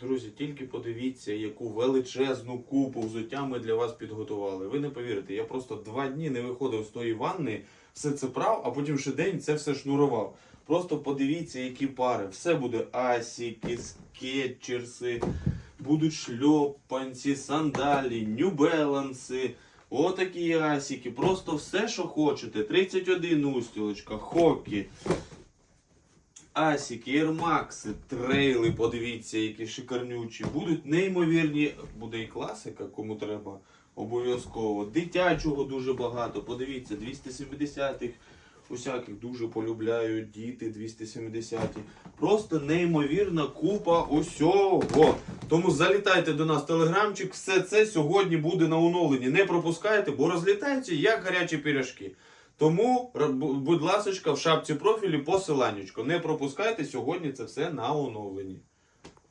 Друзі, тільки подивіться, яку величезну купу взуття ми для вас підготували. Ви не повірите, я просто два дні не виходив з тої ванни, все це прав, а потім ще день це все шнурував. Просто подивіться, які пари. Все буде асіки, скетчерси, будуть шльопанці, сандалі, нюбеланси. Отакі асіки, просто все, що хочете. 31 устілочка, хокі, Асіки, Ермакси, трейли, подивіться, які шикарнючі. Будуть неймовірні, буде і класика, кому треба. Обов'язково. Дитячого дуже багато. Подивіться, 270-х усяких дуже полюбляють діти 270-ті. Просто неймовірна купа усього. Тому залітайте до нас в телеграмчик. Все це сьогодні буде на оновленні. Не пропускайте, бо розлітаються як гарячі пиріжки. Тому, будь ласка, в шапці профілі посиланнячко. Не пропускайте сьогодні це все на оновленні.